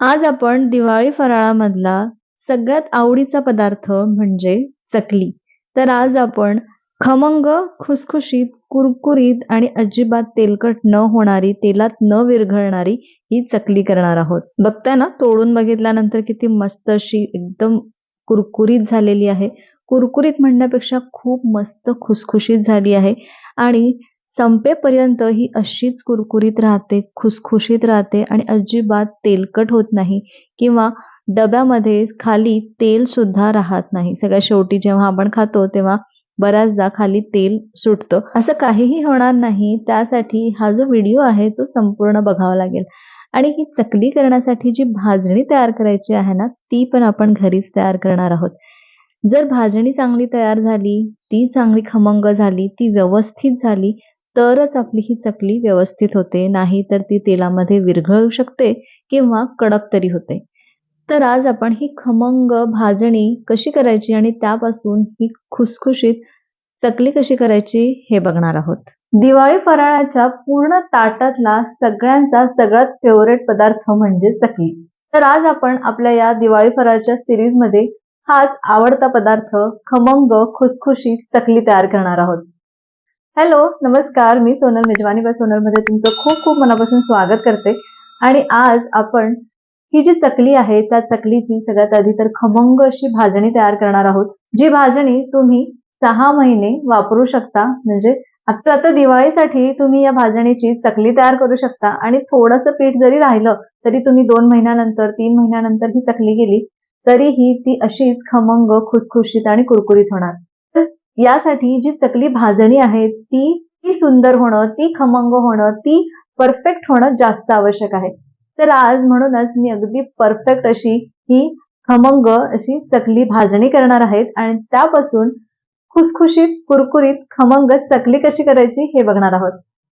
आज आपण दिवाळी फराळामधला सगळ्यात आवडीचा पदार्थ म्हणजे चकली. तर आज आपण खमंग, खुसखुशीत, कुरकुरीत आणि अजिबात तेलकट न होणारी, तेलात न विरघळणारी ही चकली करणार आहोत. बघताय ना, तोडून बघितल्यानंतर किती मस्त अशी एकदम कुरकुरीत झालेली आहे. कुरकुरीत म्हणण्यापेक्षा खूप मस्त खुसखुशीत झाली आहे आणि संपेपर्यंत ही अशीच कुरकुरीत राहते, खुसखुशीत राहते आणि अजिबात तेलकट होत नाही किंवा डब्यामध्ये खाली तेल सुद्धा राहत नाही. सगळ्या शेवटी जेव्हा आपण खातो तेव्हा बऱ्याचदा खाली तेल सुटतं. असं काहीही होणार नाही. त्यासाठी हा जो व्हिडिओ आहे तो संपूर्ण बघावा लागेल आणि ही चकली करण्यासाठी जी भाजणी तयार करायची आहे ना, ती पण आपण घरीच तयार करणार आहोत. जर भाजणी चांगली तयार झाली, ती चांगली खमंग झाली, ती व्यवस्थित झाली, तरच आपली ही चकली व्यवस्थित होते. नाही तर ती तेलामध्ये विरघळू शकते किंवा कडक तरी होते. तर आज आपण ही खमंग भाजणी कशी करायची आणि त्यापासून ही खुसखुशीत चकली कशी करायची हे बघणार आहोत. दिवाळी फराळाच्या पूर्ण ताटातला सगळ्यांचा सगळ्यात फेवरेट पदार्थ म्हणजे चकली. तर आज आपण आपल्या या दिवाळी फराळच्या सिरीजमध्ये हाच आवडता पदार्थ खमंग खुसखुशीत चकली तयार करणार आहोत. हॅलो नमस्कार. मी सोनल मेजवानी बा मध्ये तुमचं खूप खूप मनापासून स्वागत करते. आणि आज आपण ही जी चकली आहे त्या चकलीची सगळ्यात आधी तर खमंग अशी भाजणी तयार करणार आहोत. जी भाजणी तुम्ही सहा महिने वापरू शकता. म्हणजे आता आता दिवाळीसाठी तुम्ही या भाजणीची चकली तयार करू शकता. आणि थोडस पीठ जरी राहिलं तरी तुम्ही दोन महिन्यानंतर तीन महिन्यानंतर ही चकली गेली तरीही ती अशीच खमंग खुसखुशीत आणि कुरकुरीत होणार. यासाठी जी चकली भाजणी आहे ती ती सुंदर होणं ती खमंग होणं ती परफेक्ट होणं जास्त आवश्यक आहे. तर आज म्हणूनच मी अगदी परफेक्ट अशी ही खमंग अशी चकली भाजणी करणार आहेत आणि त्यापासून खुसखुशीत कुरकुरीत खमंग चकली कशी करायची हे बघणार आहोत.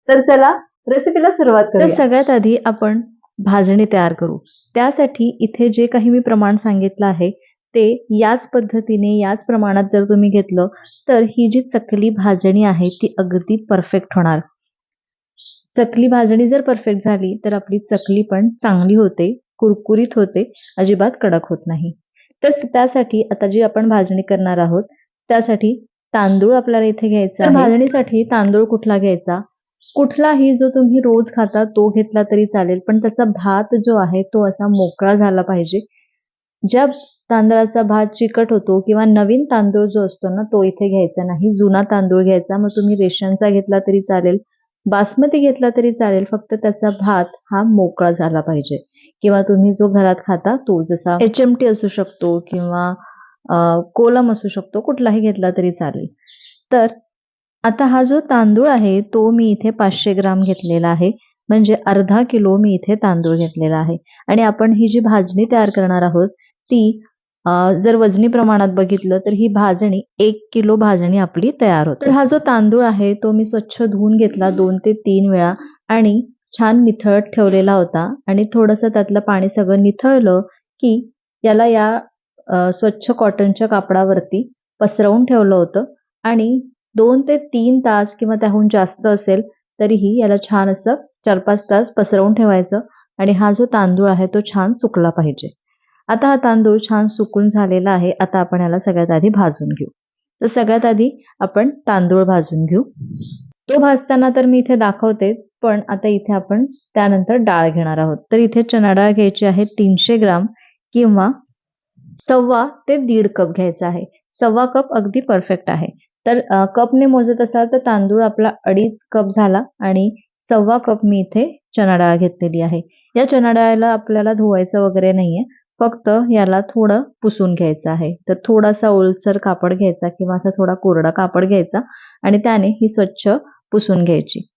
तर चला रेसिपीला सुरुवात करू सगळ्यात आधी आपण भाजणी तयार करू. त्यासाठी इथे जे काही मी प्रमाण सांगितलं आहे ते याच पद्धतीने याच प्रमाणात जर तुम्ही घेतलं तर ही जी चकली भाजणी आहे ती अगदी परफेक्ट होणार. चकली भाजणी जर परफेक्ट झाली तर आपली चकली पण चांगली होते कुरकुरीत होते अजिबात कडक होत नाही. तर त्यासाठी आता जी आपण भाजणी करणार आहोत त्यासाठी तांदूळ आपल्याला इथे घ्यायचा भाजणीसाठी तांदूळ कुठला घ्यायचा? कुठलाही जो तुम्ही रोज खाता तो घेतला तरी चालेल पण त्याचा भात जो आहे तो असा मोकळा झाला पाहिजे ज्या तांदळाचा भात चिकट होतो किंवा नवीन तांदूळ जो असतो ना तो इथे घ्यायचा नाही. जुना तांदूळ घ्यायचा मग तुम्ही रेशनचा घेतला तरी चालेल. बासमती घेतला तरी चालेल फक्त त्याचा भात हा मोकळा झाला पाहिजे. किंवा तुम्ही जो घरात खाता तो जसा एच एम टी असू शकतो किंवा कोलम असू शकतो कुठलाही घेतला तरी चालेल. तर आता हा जो तांदूळ आहे तो मी इथे पाचशे ग्राम घेतलेला आहे. म्हणजे अर्धा किलो मी इथे तांदूळ घेतलेला आहे. आणि आपण ही जी भाजणी तयार करणार आहोत ती जर वजनी प्रमाणात बघितलं तर ही भाजणी एक किलो भाजणी आपली तयार होते. तर हा जो तांदूळ आहे तो मी स्वच्छ धुवून घेतला दोन ते तीन वेळा आणि छान निथळत ठेवलेला होता आणि थोडस त्यातलं पाणी सगळं निथळलं की याला या स्वच्छ कॉटनच्या कापडावरती पसरवून ठेवलं होतं आणि दोन ते तीन तास किंवा त्याहून जास्त असेल तरीही याला छान असं चार पाच तास पसरवून ठेवायचं आणि हा जो तांदूळ आहे तो छान सुकला पाहिजे. आता हा तांदूळ छान सुकून झालेला आहे. आता आपण याला सगळ्यात आधी भाजून घेऊ. तर सगळ्यात आधी आपण तांदूळ भाजून घेऊ. तो भाजताना तर मी इथे दाखवतेच पण आता इथे आपण त्यानंतर डाळ घेणार आहोत. तर इथे चणा डाळ घ्यायची आहे तीनशे ग्राम किंवा सव्वा ते दीड कप घ्यायचा आहे. सव्वा कप अगदी परफेक्ट आहे. तर कपने मोजत असाल तर तांदूळ आपला अडीच कप झाला आणि सव्वा कप मी इथे चणा डाळ घेतलेली आहे. या चणा डाळीला आपल्याला धुवायचं वगैरे नाहीये फक्त याला थोडं पुसून घ्यायचं आहे. तर थोडासा ओलसर कापड घ्यायचा किंवा असा थोडा कोरडा कापड घ्यायचा आणि त्याने ही स्वच्छ पुसून घ्यायची.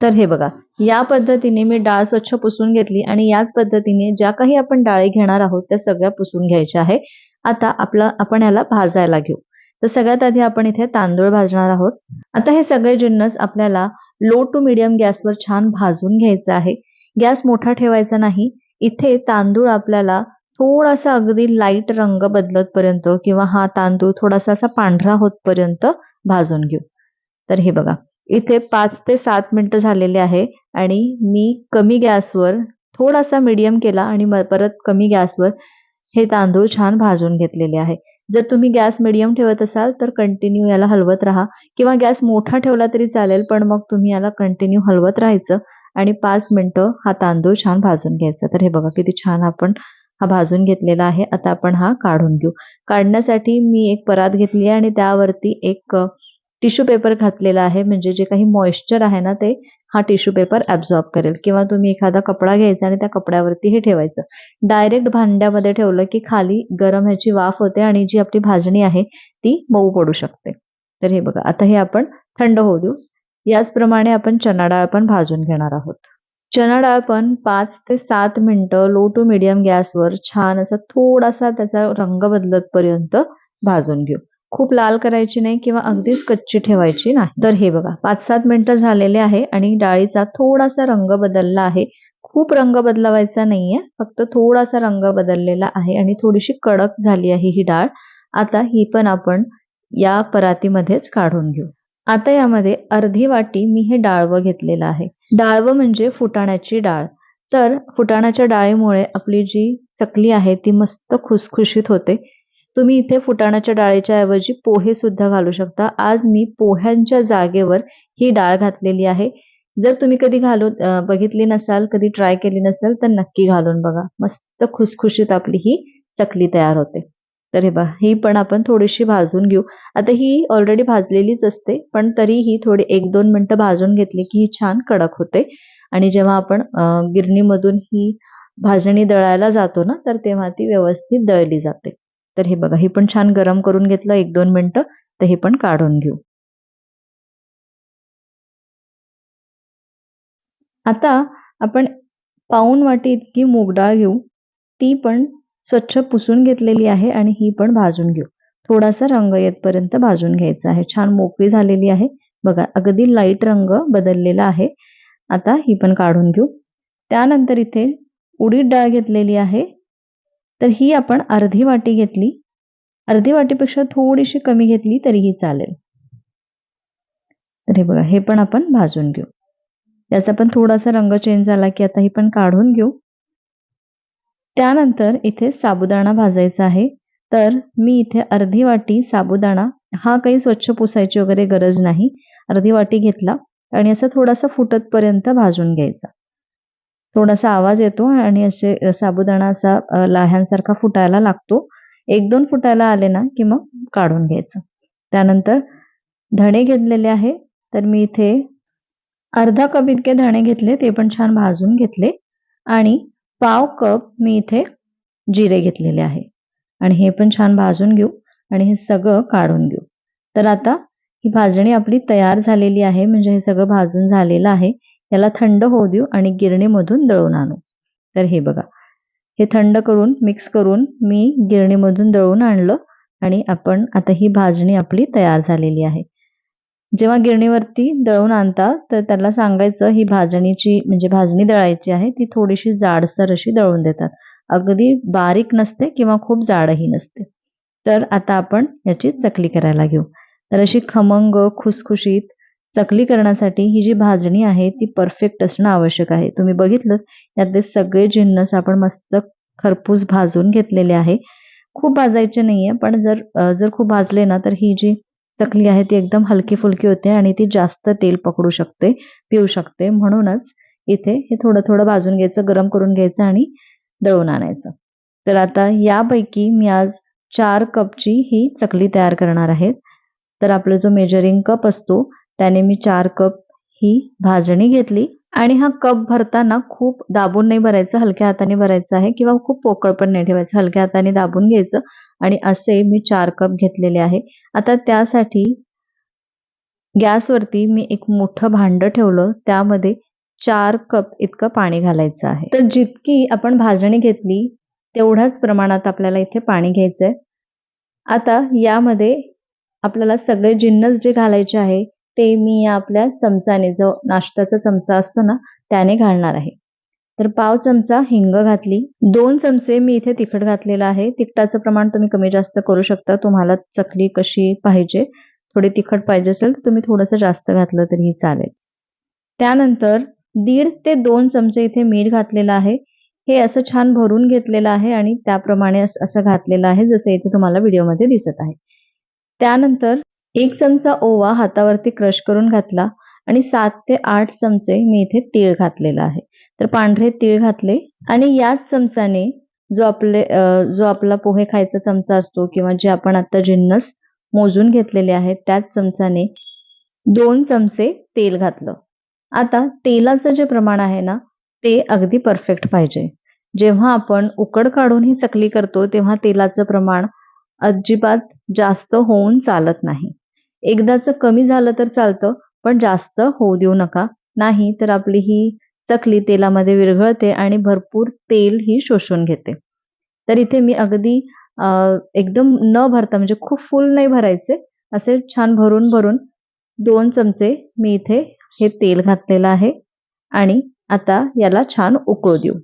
तर हे बघा या पद्धतीने मी डाळ स्वच्छ पुसून घेतली आणि याच पद्धतीने ज्या काही आपण डाळी घेणार आहोत त्या सगळ्या पुसून घ्यायच्या आहे. आता आपलं आपण याला भाजायला घेऊ. तर सगळ्यात आधी आपण इथे तांदूळ भाजणार आहोत. आता हे सगळे जिन्नस आपल्याला लो टू मिडियम गॅसवर छान भाजून घ्यायचं आहे. गॅस मोठा ठेवायचा नाही. इथे तांदूळ आपल्याला थोडासा अगदी लाइट रंग बदलतपर्यंत किंवा हा तांदूळ थोडासा असा पांढरा होतपर्यंत भाजून घेऊ. तर हे बघा इथे पाच ते सात मिनिटं झालेले आहे आणि मी कमी गॅसवर थोडासा मीडियम केला आणि परत कमी गॅसवर हे तांदूळ छान भाजून घेतलेले आहे. जर तुम्ही गॅस मीडियम ठेवत असाल तर कंटिन्यू याला हलवत राहा किंवा गॅस मोठा ठेवला तरी चालेल पण मग तुम्ही याला कंटिन्यू हलवत राहायचं आणि पाच मिनिटं हा तांदूळ छान भाजून घ्यायचा. तर हे बघा किती छान आपण हा भाजून घेतलेला आहे. आता आपण हा काढून घेऊ. काढण्यासाठी मी एक परात घेतली आहे आणि त्यावरती एक टिश्यू पेपर घातलेला आहे. म्हणजे जे काही मॉइश्चर आहे ना ते हा टिश्यू पेपर ॲब्झॉर्ब करेल. किंवा तुम्ही एखादा कपडा घ्यायचा आणि त्या कपड्यावरती हे ठेवायचं. डायरेक्ट भांड्यामध्ये ठेवलं की खाली गरम ह्याची वाफ होते आणि जी आपली भाजणी आहे ती मऊ पडू शकते. तर हे बघा. आता हे आपण थंड होऊ देऊ. याचप्रमाणे आपण चणा डाळ पण भाजून घेणार आहोत. चणा डाळ पण पाच ते सात मिनटं लो टू मिडियम गॅसवर छान असा थोडासा त्याचा रंग बदलत पर्यंत भाजून घेऊ. खूप लाल करायची नाही किंवा अगदीच कच्ची ठेवायची नाही. तर हे बघा पाच सात मिनिटं झालेले आहे आणि डाळीचा थोडासा रंग बदलला आहे. खूप रंग बदलवायचा नाहीये फक्त थोडासा रंग बदललेला आहे आणि थोडीशी कडक झाली आहे ही डाळ. आता ही पण आपण या परातीमध्येच काढून घेऊ. आता यामध्ये अर्धी वाटी मी हे डाळवं घेतलेलं आहे. डाळवं म्हणजे फुटाण्याची डाळ. तर फुटाण्याच्या डाळीमुळे आपली जी चकली आहे ती मस्त खुसखुशीत होते. तुम्ही इथे फुटाण्याच्या डाळीच्या ऐवजी पोहे सुद्धा घालू शकता. आज मी पोह्यांच्या जागेवर ही डाळ घातलेली आहे. जर तुम्ही कधी घालून बघितली नसाल कधी ट्राय केली नसाल तर नक्की घालून बघा. मस्त खुसखुशीत आपली ही चकली तयार होते. तर हे बघा ही पण आपण थोडीशी भाजून घेऊ. आता ही ऑलरेडी भाजलेलीच असते पण तरीही थोडी एक दोन मिनटं भाजून घेतली की ही छान कडक होते. आणि जेव्हा आपण गिरणीमधून ही भाजणी दळायला जातो ना तर तेव्हा ती व्यवस्थित दळली जाते. तर हे बघा ही पण छान गरम करून घेतलं एक दोन मिनटं तर हे पण काढून घेऊ. आता आपण पाऊण वाटी इतकी मूग डाळ घेऊ ती पण स्वच्छ पुसून घेतलेली आहे आणि ही पण भाजून घेऊ. थोडासा रंग येतपर्यंत भाजून घ्यायचा आहे. छान मोकळी झालेली आहे. बघा अगदी लाइट रंग बदललेला आहे. आता ही पण काढून घेऊ. त्यानंतर इथे उडीद डाळ घेतलेली आहे. तर ही आपण अर्धी वाटी घेतली. अर्धी वाटीपेक्षा थोडीशी कमी घेतली तरीही चालेल. तर हे बघा हे पण आपण भाजून घेऊ. याचा पण थोडासा रंग चेंज झाला की आता ही पण काढून घेऊ. त्यानंतर इथे साबुदाणा भाजायचा आहे. तर मी इथे अर्धी वाटी साबुदाणा हा काही स्वच्छ पुसायची वगैरे गरज नाही. अर्धी वाटी घेतला आणि असं थोडासा फुटतपर्यंत भाजून घ्यायचा. थोडासा आवाज येतो आणि असे साबुदाणा असा लाह्यांसारखा फुटायला लागतो. एक दोन फुटायला आले ना की मग काढून घ्यायचं. त्यानंतर धणे घेतलेले आहे. तर मी इथे अर्धा कप इतके धणे घेतले ते पण छान भाजून घेतले. आणि पाव कप मी इथे जिरे घेतलेले आहे. आणि हे पण छान भाजून घेऊ आणि हे सगळं काढून घेऊ. तर आता ही भाजणी आपली तयार झालेली आहे. म्हणजे हे सगळं भाजून झालेलं आहे. याला थंड होऊ देऊ आणि गिरणीमधून दळून आणू. तर हे बघा. हे थंड करून मिक्स करून मी गिरणीमधून दळून आणलं आणि आपण आता ही भाजणी आपली तयार झालेली आहे. जेव्हा गिरणीवरती दळून आणता तर त्याला सांगायचं ही भाजणीची म्हणजे भाजणी दळायची आहे ती थोडीशी जाडसर अशी दळून देतात. अगदी बारीक नसते किंवा खूप जाडही नसते. तर आता आपण याची चकली करायला घेऊ. तर अशी खमंग खुसखुशीत चकली करण्यासाठी ही जी भाजणी आहे ती परफेक्ट असणं आवश्यक आहे. तुम्ही बघितलं यातले सगळे जिन्नस आपण मस्त खरपूस भाजून घेतलेले आहे. खूप भाजायचे नाहीये पण जर जर खूप भाजले ना तर ही जी चकली आहे ती एकदम हलकी फुलकी होते आणि ती जास्त तेल पकडू शकते पिऊ शकते. म्हणूनच इथे हे थोडं थोडं भाजून घ्यायचं गरम करून घ्यायचं आणि दळून आणायचं. तर आता यापैकी मी आज चार कपची ही चकली तयार करणार आहे तर आपला जो मेजरिंग कप असतो त्याने मी चार कप ही भाजणी घेतली. आणि हा कप भरताना खूप दाबून नाही भरायचं हलक्या हाताने भरायचं आहे किंवा खूप पोकळ पण नाही ठेवायचं. हलक्या हाताने दाबून घ्यायचं आणि असे मी चार कप घेतलेले आहे. आता त्यासाठी गॅसवरती मी एक मोठं भांड ठेवलं. त्यामध्ये चार कप इतकं पाणी घालायचं आहे. तर जितकी आपण भाजणी घेतली तेवढ्याच प्रमाणात आपल्याला इथे पाणी घ्यायचं आहे आता यामध्ये आपल्याला सगळे जिन्नस जे घालायचे आहे ते मी आपल्या चमचाने जो नाश्त्याचा चमचा असतो ना त्याने घालणार आहे. तर पाव चमचा हिंग घातली. दोन चमचे मी इथे तिखट घातलेलं आहे. तिखटाचं प्रमाण तुम्ही कमी जास्त करू शकता. तुम्हाला चकली कशी पाहिजे थोडी तिखट पाहिजे असेल तर तुम्ही थोडंसं जास्त घातलं तरीही चालेल. त्यानंतर दीड ते दोन चमचे इथे मीठ घातलेलं आहे. हे असं छान भरून घेतलेलं आहे आणि त्याप्रमाणे असं घातलेलं आहे जसं इथे तुम्हाला व्हिडिओमध्ये दिसत आहे. त्यानंतर एक चमचा ओवा हातावरती क्रश करून घातला आणि सात ते आठ चमचे मी इथे तीळ घातलेला आहे. तर पांढरे तीळ घातले आणि याच चमचाने जो आपले जो आपला पोहे खायचा चमचा असतो किंवा जे आपण आता जिन्नस मोजून घेतलेले आहेत त्याच चमचाने दोन चमचे तेल घातलं. आता तेलाचं जे प्रमाण आहे ना ते अगदी परफेक्ट पाहिजे. जेव्हा आपण उकड काढून ही चकली करतो तेव्हा तेलाचं प्रमाण अजिबात जास्त होऊन चालत नाही. एकदाच कमी झालं तर चालतं पण जास्त होऊ देऊ नका. नाही तर आपली ही चकली तेलामध्ये विरघळते आणि भरपूर तेल ही शोषून घेते. तर इथे मी अगदी एकदम न भरता म्हणजे खूप फुल नाही भरायचे असे छान भरून भरून दोन चमचे मी इथे हे तेल घातलेलं आहे आणि आता याला छान उकळू देऊ.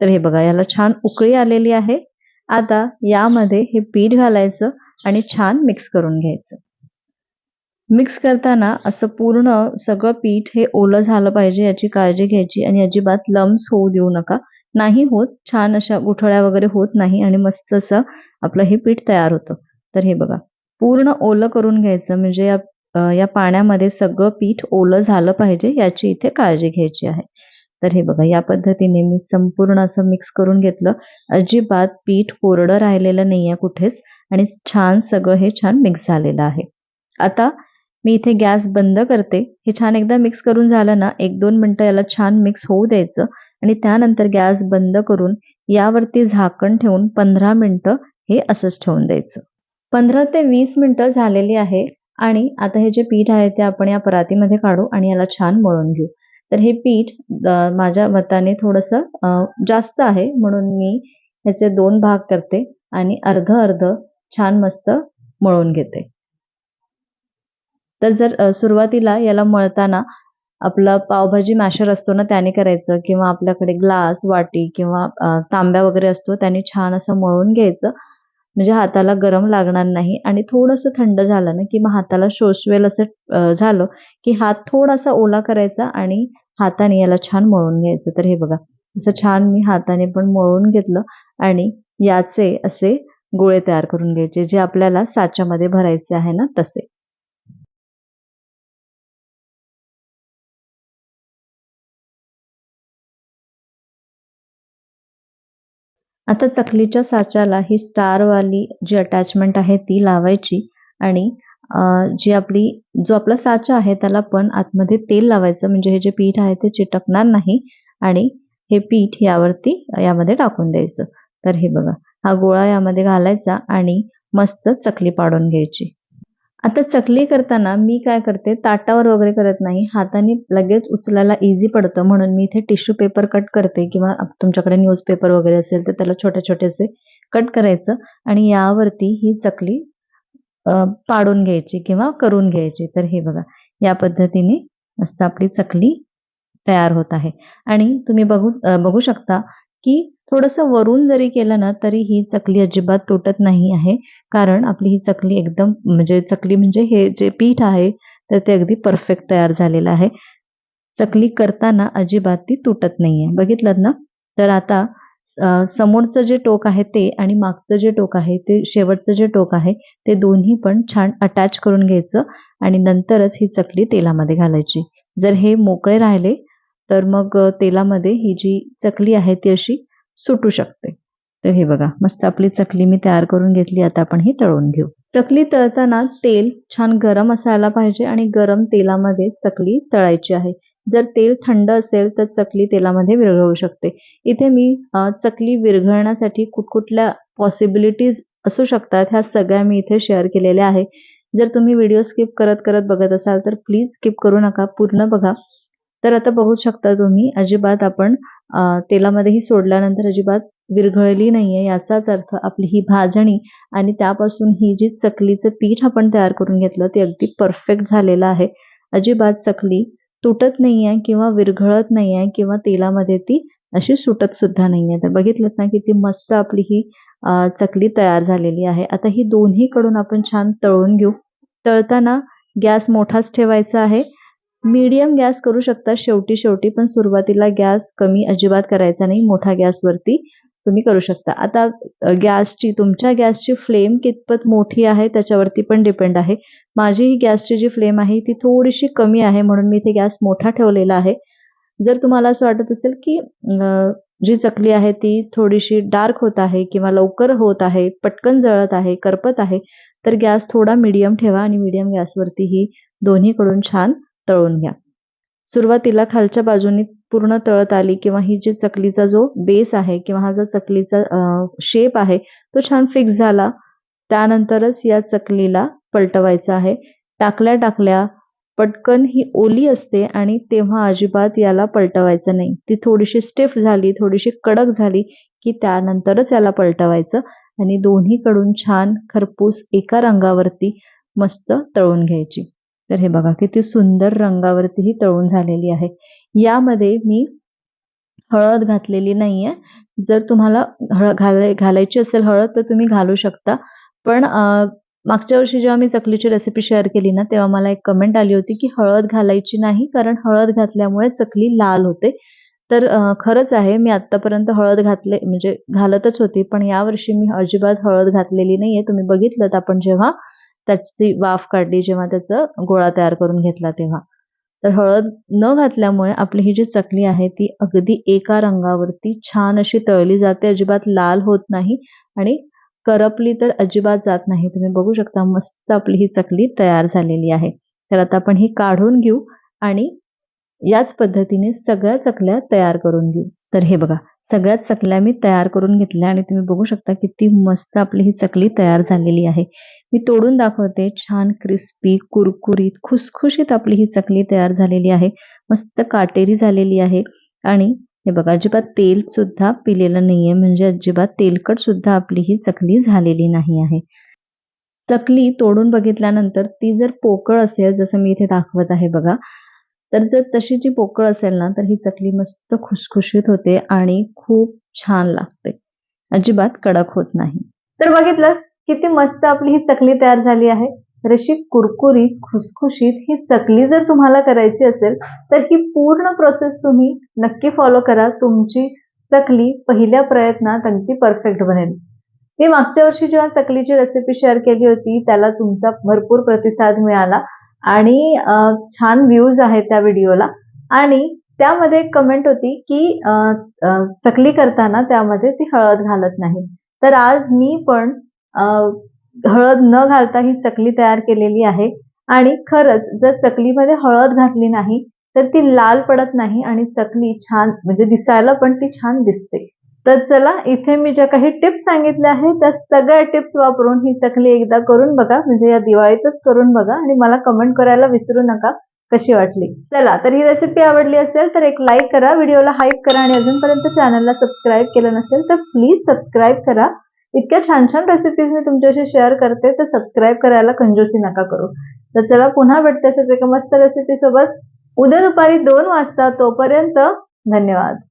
तर हे बघा याला छान उकळी आलेली आहे. आता यामध्ये हे पीठ घालायचं आणि छान मिक्स करून घ्यायचं. मिक्स करताना असं पूर्ण सगळं पीठ हे ओलं झालं पाहिजे याची काळजी घ्यायची आणि अजिबात लम्स होऊ देऊ नका. नाही होत छान अशा गुठळ्या वगैरे होत नाही आणि मस्त असं आपलं हे पीठ तयार होतं. तर हे बघा पूर्ण ओलं करून घ्यायचं म्हणजे या या पाण्यामध्ये सगळं पीठ ओलं झालं पाहिजे याची इथे काळजी घ्यायची आहे. तर हे बघा या पद्धतीने मी संपूर्ण असं मिक्स करून घेतलं. अजिबात पीठ कोरडं राहिलेलं नाहीये कुठेच आणि छान सगळं हे छान मिक्स झालेलं आहे. आता मी इथे गॅस बंद करते. हे छान एकदा मिक्स करून झालं ना एक दोन मिनटं याला छान मिक्स होऊ द्यायचं आणि त्यानंतर गॅस बंद करून यावरती झाकण ठेवून पंधरा मिनटं हे असंच ठेवून द्यायचं. पंधरा ते वीस मिनिटं झालेली आहे आणि आता हे जे पीठ आहे ते आपण या परातीमध्ये काढू आणि याला छान मळून घेऊ. तर हे पीठ माझ्या मताने थोडस जास्त आहे म्हणून मी ह्याचे दोन भाग करते आणि अर्ध अर्ध छान मस्त मळून घेते. तर जर सुरुवातीला याला मळताना आपला पावभाजी मॅशर असतो ना त्याने करायचं किंवा आपल्याकडे ग्लास वाटी किंवा तांब्या वगैरे असतो त्याने छान असं मळून घ्यायचं. म्हणजे हाताला गरम लागणार नाही आणि थोडंसं थंड झालं ना की मग हाताला शोषवेल असं झालं की हात थोडासा ओला करायचा आणि हाताने याला छान मळून घ्यायचं. तर हे बघा असं छान मी हाताने पण मळून घेतलं आणि याचे असे गोळे तयार करून घ्यायचे जे आपल्याला साच्यामध्ये भरायचे आहे ना तसे. आता चकलीच्या साच्याला ही स्टारवाली जी अटॅचमेंट आहे ती लावायची आणि जी आपली जो आपला साचा आहे त्याला पण आतमध्ये तेल लावायचं. म्हणजे हे जे पीठ आहे ते चिटकणार नाही आणि हे पीठ यावरती यामध्ये टाकून द्यायचं. तर हे बघा हा गोळा यामध्ये घालायचा आणि मस्त चकली पाडून घ्यायची. आता चकली करताना मी काय करते ताटावर वगैरे करत नाही. हाताने लगेच उचलायला इझी पडतं. म्हणून मी इथे टिश्यू पेपर कट करते किंवा तुमच्याकडे न्यूजपेपर वगैरे असेल तर त्याला छोटे छोटेसे कट करायचं आणि यावरती ही चकली पाडून घ्यायची किंवा करून घ्यायची. तर हे बघा या पद्धतीने मस्त आपली चकली तयार होत आहे. आणि तुम्ही बघू बघू शकता की थोडंसं वरून जरी केलं ना तरी ही चकली अजिबात तुटत नाही आहे. कारण आपली ही चकली एकदम म्हणजे चकली म्हणजे हे जे पीठ आहे तर ते अगदी परफेक्ट तयार झालेलं आहे. चकली करताना अजिबात ती तुटत नाही आहे बघितलं ना? तर आता समोरचं जे टोक आहे ते आणि मागचं जे टोक आहे ते शेवटचं जे टोक आहे ते दोन्ही पण छान अटॅच करून घ्यायचं आणि नंतरच ही चकली तेलामध्ये घालायची. जर हे मोकळे राहिले तर मग तेलामध्ये ही जी चकली आहे ती अशी सुटू शकते. तर हे बघा मस्त आपली चकली मी तयार करून घेतली आता आपण ही तळून घेऊ. चकली तळताना तेल छान गरम असायला पाहिजे आणि गरम तेलामध्ये चकली तळायची आहे. जर तेल थंड असेल तर चकली तेलामध्ये विरघळू शकते. इथे मी चकली विरघळण्यासाठी कुठकुठल्या पॉसिबिलिटीज असू शकतात ह्या सगळ्या मी इथे शेअर केलेल्या आहे. जर तुम्ही व्हिडिओ स्किप करत करत बघत असाल तर प्लीज स्किप करू नका पूर्ण बघा. तर आता बघू शकता तुम्ही अजिबात आपण तेलामध्येही सोडल्यानंतर अजिबात विरघळली नाहीये याचाच अर्थ आपली ही भाजणी आणि त्यापासून ही जी चकलीचं पीठ आपण तयार करून घेतलं ते अगदी परफेक्ट झालेलं आहे. अजिबात चकली तुटत नाहीये किंवा विरघळत नाहीये किंवा तेलामध्ये ती अशी सुटत सुद्धा नाहीये. तर बघितलं ना किती मस्त आपली ही चकली तयार झालेली आहे. आता ही दोन्ही कडून आपण छान तळून घेऊ. तळताना गॅस मोठाच ठेवायचा आहे. मीडियम गॅस करू शकता शेवटी शेवटी पण सुरुवातीला गॅस कमी अजिबात करायचा नाही मोठा गॅसवरती तुम्ही करू शकता. आता गॅसची तुमच्या गॅसची फ्लेम कितपत मोठी आहे त्याच्यावरती पण डिपेंड आहे. माझी ही गॅसची जी फ्लेम आहे ती थोडीशी कमी आहे म्हणून मी इथे गॅस मोठा ठेवलेला आहे. जर तुम्हाला असं वाटत असेल की जी चकली आहे ती थोडीशी डार्क होत आहे किंवा लवकर होत आहे पटकन जळत आहे करपत आहे तर गॅस थोडा मीडियम ठेवा आणि मीडियम गॅसवरती ही दोन्हीकडून छान तळून घ्या. सुरुवातीला खालच्या बाजूनी पूर्ण तळत आली किंवा ही जी चकलीचा जो बेस आहे किंवा हा जो चकलीचा शेप आहे तो छान फिक्स झाला. त्यानंतरच या चकलीला पलटवायचा आहे. टाकल्या टाकल्या पटकन ही ओली असते आणि तेव्हा अजिबात याला पलटवायचं नाही. ती थोडीशी स्टिफ झाली थोडीशी कडक झाली की त्यानंतरच याला पलटवायचं आणि दोन्हीकडून छान खरपूस एका रंगावरती मस्त तळून घ्यायची. तर हे बघा किती सुंदर रंगावरती ही तळून झालेली आहे. यामध्ये मी हळद घातलेली नाहीये. जर तुम्हाला हळद घालाय घालायची असेल हळद तर तुम्ही घालू शकता. पण मागच्या वर्षी जेव्हा मी चकलीची रेसिपी शेअर केली ना तेव्हा मला एक कमेंट आली होती की हळद घालायची नाही कारण हळद घातल्यामुळे चकली लाल होते. तर खरंच आहे मी आतापर्यंत हळद घातले म्हणजे घालतच होती पण यावर्षी मी अजिबात हळद घातलेली नाहीये. तुम्ही बघितलं आपण जेव्हा त्याची वाफ काढली जेव्हा त्याचा गोळा तयार करून घेतला तेव्हा. तर हळद न घातल्यामुळे आपली ही जी चकली आहे ती अगदी एका रंगावरती छान अशी तळली जाते अजिबात लाल होत नाही आणि करपली तर अजिबात जात नाही. तुम्ही बघू शकता मस्त आपली ही चकली तयार झालेली आहे. तर आता आपण ही काढून घेऊ आणि याच पद्धतीने सगळ्या चकल्या तयार करून घेऊ. तर हे बघा सगळ्यात चकल्या मी तयार करून घेतल्या आणि तुम्ही बघू शकता किती मस्त आपली ही चकली तयार झालेली आहे. मी तोडून दाखवते. छान क्रिस्पी कुरकुरीत खुसखुशीत आपली ही चकली तयार झालेली आहे. मस्त काटेरी झालेली आहे. आणि हे बघा अजिबात तेल सुद्धा पिलेलं नाहीये. म्हणजे अजिबात तेलकट सुद्धा आपली ही चकली झालेली नाही आहे. चकली तोडून बघितल्यानंतर ती जर पोकळ असेल जसं मी इथे दाखवत आहे बघा तर जर तशी जी पोकळ असेल ना तर ही चकली मस्त खुसखुशीत होते आणि खूप छान लागते. अजिबात कडक होत नाही. तर बघितलं किती मस्त आपली ही चकली तयार झाली आहे. तर अशी कुरकुरीत खुसखुशीत ही चकली जर तुम्हाला करायची असेल तर ही पूर्ण प्रोसेस तुम्ही नक्की फॉलो करा. तुमची चकली पहिल्या प्रयत्नात अगदी परफेक्ट बनेल. मी मागच्या वर्षी जेव्हा चकलीची रेसिपी शेअर केली होती त्याला तुमचा भरपूर प्रतिसाद मिळाला. आणि छान व्ह्यूज आहेत त्या व्हिडिओला. आणि त्यामध्ये एक कमेंट होती की चकली करताना त्यामध्ये ती हळद घालत नाही. तर आज मी पण हळद न घालता ही चकली तयार केलेली आहे. आणि खरंच जर चकलीमध्ये हळद घातली नाही तर ती लाल पडत नाही आणि चकली छान म्हणजे दिसायला पण ती छान दिसते. तर चला इथे मी ज्या काही टिप्स सांगितल्या आहेत त्या सगळ्या टिप्स वापरून ही चकली एकदा करून बघा. म्हणजे या दिवाळीतच करून बघा आणि मला कमेंट करायला विसरू नका कशी वाटली. चला तर ही रेसिपी आवडली असेल तर एक लाईक करा व्हिडिओला हाईप करा आणि अजूनपर्यंत चॅनलला सबस्क्राईब केलं नसेल तर प्लीज सबस्क्राईब करा. इतक्या छान छान रेसिपीज मी तुमच्याशी शेअर करते तर सबस्क्राईब करायला कंजोसी नका करू. तर चला पुन्हा भेटते अशाच एका मस्त रेसिपी सोबत. उद्या दुपारी दोन वाजता तोपर्यंत धन्यवाद.